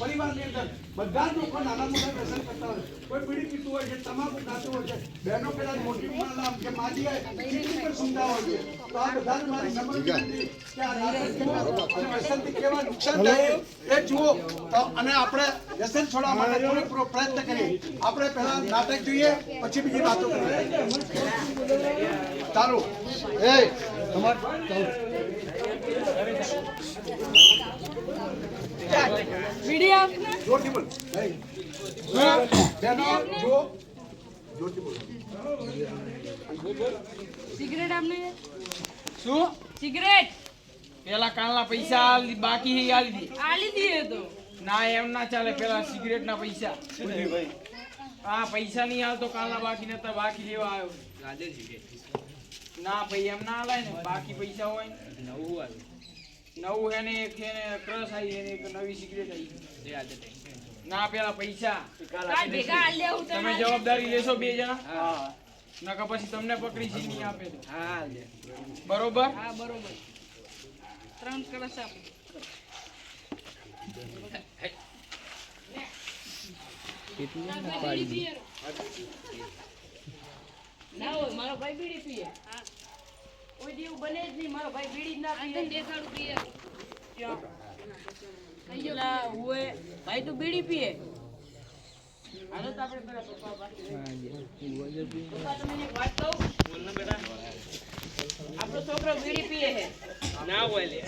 પરિવારની અંદર બધા જ લોકો નાના મોટા વ્યસન કરતા હોય કોઈ પીડી પીતું હોય છે તમાકુ ખાતું હોય છે બહેનો પેલા મોટી ઉંમરના નામ કે માજી પર સુંદા હોય છે. તો આ બધા જ મારી નમ્ર કે આ અને વ્યસનથી કેવા નુકસાન થાય એ જુઓ. તો અને આપણે વ્યસન છોડવા માટે પૂરેપૂરો પ્રયત્ન કરીએ. આપણે પહેલા નાટક જોઈએ પછી બીજી વાતો કરીએ. સારું એ તમારે વીડિયો આપને જોરથી બોલ બેનો જો જોરથી બોલ સિગરેટ આપને? શું? સિગરેટ પેલા કાલના પૈસા આલી- બાકી હે આલી. દી આલી દીએ તો. ના એમ ના ચાલે પેલા સિગરેટ ના પૈસા. હા પૈસા નહીં હાલતો કાલના બાકી નતા બાકી લેવા આવ્યો ના ભાઈ એમ ના હાલે ને બાકી પૈસા હોય ને. નવું એને એક એને ને ક્રશ આવી એને એક નવી સિગરેટ આવી ના પેલા પૈસા. કાલ ભેગા આલ લેવું તમે તમે જવાબદારી લેશો બે જણા? નકર પછી તમને પકડી છી નહીં આપે તો. બરોબર? હા બરોબર. ત્રણ કળશ આપો. ના હોય મારો ભાઈ બીડી પીએ. કોઈ દીવ બને જ નહીં મારો ભાઈ બીડી જ ના પીએ. દેખાડું પીએ. પેલા હુએ. ભાઈ તું બીડી પીએ. હાલો તો આપણે પેલા પપ્પા પાસે પપ્પા તમને એક વાત કહું? આપણો છોકરો બીડી પીએ હે ના હોય લે.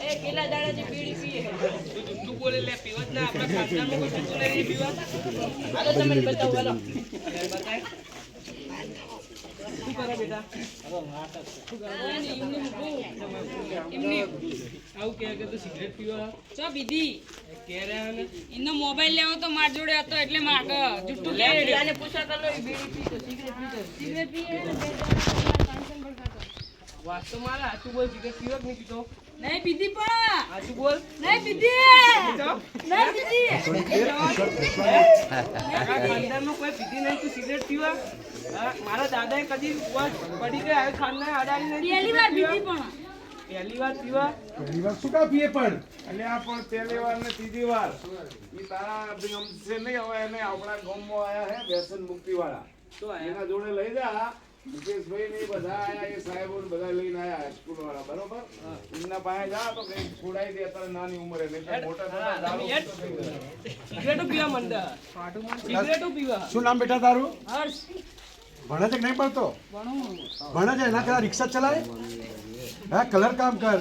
એ કેટલા દાડાથી બીડી પીએ તું જુઠ્ઠું બોલે લે પીવત ના આપણા ખાનદાનમાં કોઈ જુઠ્ઠું નહીં પીવા હાલો તમને બતાવું હાલો. બેટા. એમની આવું કે કે તું સિગરેટ પીવા ચો બીધી કે રે એનો મોબાઈલ લેવો તો માર જોડે હતો એટલે માગ જુઠ્ઠું લે. આને પૂછા બીડી સિગરેટ મારા હાથું બોલ સિગરેટ પીવા કે નહીં પીતો. નહીં પીધી પણ. હાચું બોલ. નહીં પીધી. નહીં પીધી. કોઈ પીધી નહીં તું સિગરેટ પીવા? હા, મારા દાદાએ કદી પડી ગયા હવે ખાનદાન અડાડી નહીં પહેલી વાર પીધી પણ. પહેલી વાર પીવા? પહેલી વાર શું કા પીએ પણ? અને આ પણ પહેલી વાર ને ત્રીજી વાર. ઈ તારા ગમશે નહીં હવે એને આપણા ગામમાં આયા હે વ્યસન મુક્તિ વાળા તો એના જોડે લઈ જા. મુકેશભાઈ ને બધા આયા એ સાહેબો બધા લઈને આયા સ્કૂલ વાળા બરોબર? એમના પાસે જા તો કઈ છોડાઈ દે અત્યારે નાની ઉંમરે નહીં મોટા. સિગરેટો પીવા મંડા સિગરેટો પીવા. શું નામ બેટા તારું? હર્ષ. ભણે છે કે નહીં ભણતો ભણું. ભણે છે? એના કરતા રિક્ષા ચલાવે? હા કલર કામ કર.